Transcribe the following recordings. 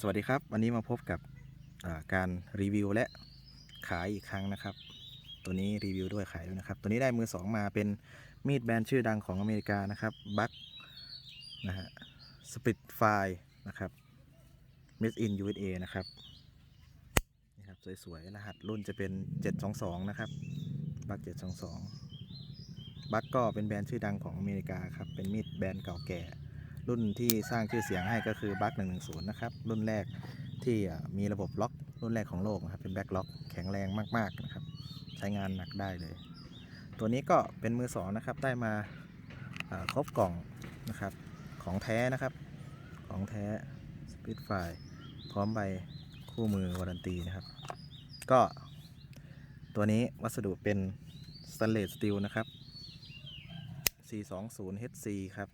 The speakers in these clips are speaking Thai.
สวัสดีครับ วันนี้มาพบกับการรีวิวและขายอีกครั้งนะครับ ตัวนี้รีวิวด้วยขายด้วยนะครับ ตัวนี้ได้มือสองมาเป็นมีดแบรนด์ชื่อดังของอเมริกานะครับบัคนะฮะสปิดไฟนะครับ Made in USA นะครับนี่ครับสวยๆรหัสรุ่นจะเป็น 722 นะครับบัค722 บัคก็เป็นแบรนด์ชื่อดังของอเมริกาครับเป็นมีดแบรนด์เก่าแก่ รุ่นที่สร้างชื่อเสียงให้ก็คือบัค110 นะครับ รุ่นแรกที่มีระบบล็อก รุ่นแรกของโลกนะครับ เป็นแบ็คล็อกแข็งแรงมาก ๆ นะครับ ใช้งานหนักได้เลย ตัวนี้ก็เป็นมือสองนะครับ ได้มาอ่าครบกล่องนะครับ ของแท้นะครับ ของแท้สปีดไฟพร้อมใบคู่มือวารันตีนะครับ ก็ตัวนี้วัสดุเป็นสแตนเลสสตีลนะครับ 420 HC ครับ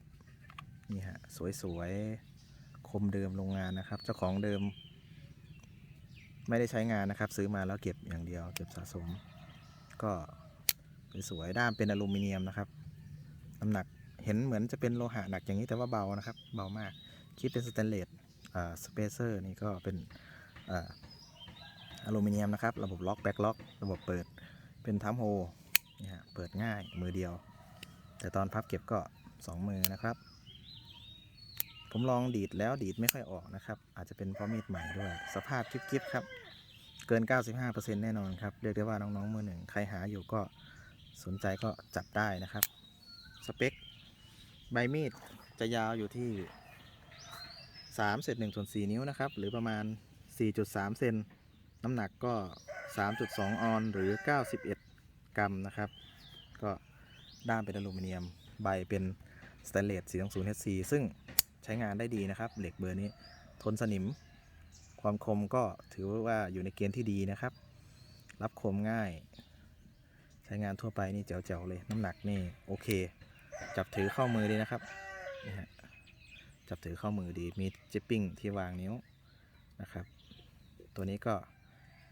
นี่ฮะสวยๆ คมเดิมโรงงานนะครับ เจ้าของเดิม ไม่ได้ใช้งานนะครับ ซื้อมาแล้วเก็บอย่างเดียว เก็บสะสม ก็สวยๆด้ามเป็นอลูมิเนียมนะครับน้ำหนักเห็นเหมือนจะเป็นโลหะหนักอย่างนี้แต่ว่าเบานะครับ เบามากคิดเป็นสแตนเลสอ่าสเปเซอร์นี่ก็เป็นอ่าอลูมิเนียมนะครับ ระบบล็อกแบ็คล็อก ระบบเปิดเป็นทัมโฮนี่ฮะเปิดง่ายมือเดียว แต่ตอนพับเก็บก็สองมือนะครับ ผมลองดีดแล้วดีดไม่ค่อยออกนะครับ อาจจะเป็นเพราะมีดใหม่ด้วย สภาพคลิปๆครับ เกิน 95%แน่นอนครับ เรียกได้ว่าน้องๆมือหนึ่งใครหาอยู่ก็สนใจก็จัดได้นะครับ สเปค ใบมีดจะยาวอยู่ที่3เศษ1ส่วน4นิ้วนะครับ หรือประมาณ 4.3 เซนน้ำหนักก็ 3.2 ออนหรือ 91 กรัมนะครับ ก็ด้ามเป็นอลูมิเนียม ใบเป็นสแตนเลส 420 HC ซึ่ง ใช้งานได้ดีนะครับ เหล็กเบอร์นี้ทนสนิม ความคมก็ถือว่าอยู่ในเกณฑ์ที่ดีนะครับ รับคมง่าย ใช้งานทั่วไปนี่แจ๋วๆเลย น้ำหนักนี่โอเค จับถือเข้ามือดีนะครับนี่ฮะจับถือเข้ามือดีมีจิปปิ้งที่วางนิ้วนะครับ ตัวนี้ก็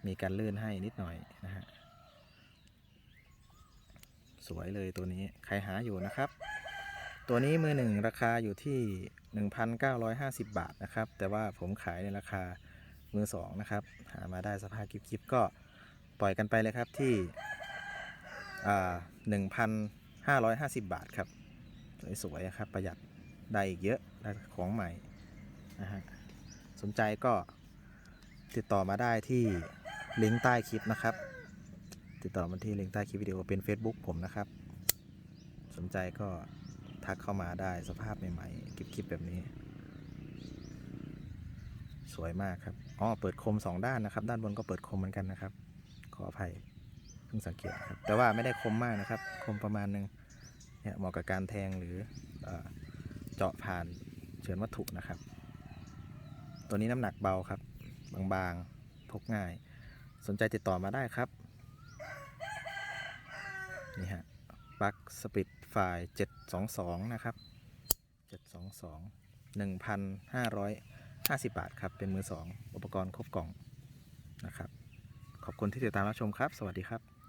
มีการลื่นให้นิดหน่อยนะฮะสวยเลยตัวนี้ใครหาอยู่นะครับ ตัวนี้มือหนึ่งราคาอยู่ที่ 1,950 บาทนะครับ แต่ว่าผมขายในราคามือสองนะครับ หามาได้สภาพคลิปๆก็ปล่อยกันไปเลยครับที่อ่า1,550บาทครับ สวยๆครับ ประหยัดได้อีกเยอะได้ของใหม่นะฮะสนใจก็ติดต่อมาได้ที่ลิงก์ใต้คลิปนะครับ ติดต่อมาที่ลิงก์ใต้คลิปวิดีโอเป็น Facebook ผมนะครับ สนใจก็ ทักเข้ามาได้สภาพใหม่ๆคลิปๆแบบนี้ สวยมากครับอ๋อเปิดคม 2 ด้านนะครับ ด้านบนก็เปิดคมเหมือนกันนะครับ ขออภัยเพิ่งสังเกตครับ แต่ว่าไม่ได้คมมากนะครับ คมประมาณหนึงเนี่ยเหมาะกับการแทงหรือเออเจาะผ่านเฉือนวัตถุนะครับ ตัวนี้น้ำหนักเบาครับ บางๆพกง่าย สนใจติดต่อมาได้ครับ นี่ฮะ ปลั๊กสปิดไฟล์722 นะครับ 722 1,550 บาทครับ เป็นมือ 2 อุปกรณ์ครบกล่องนะครับ ขอบคุณที่ติดตามรับชมครับ สวัสดีครับ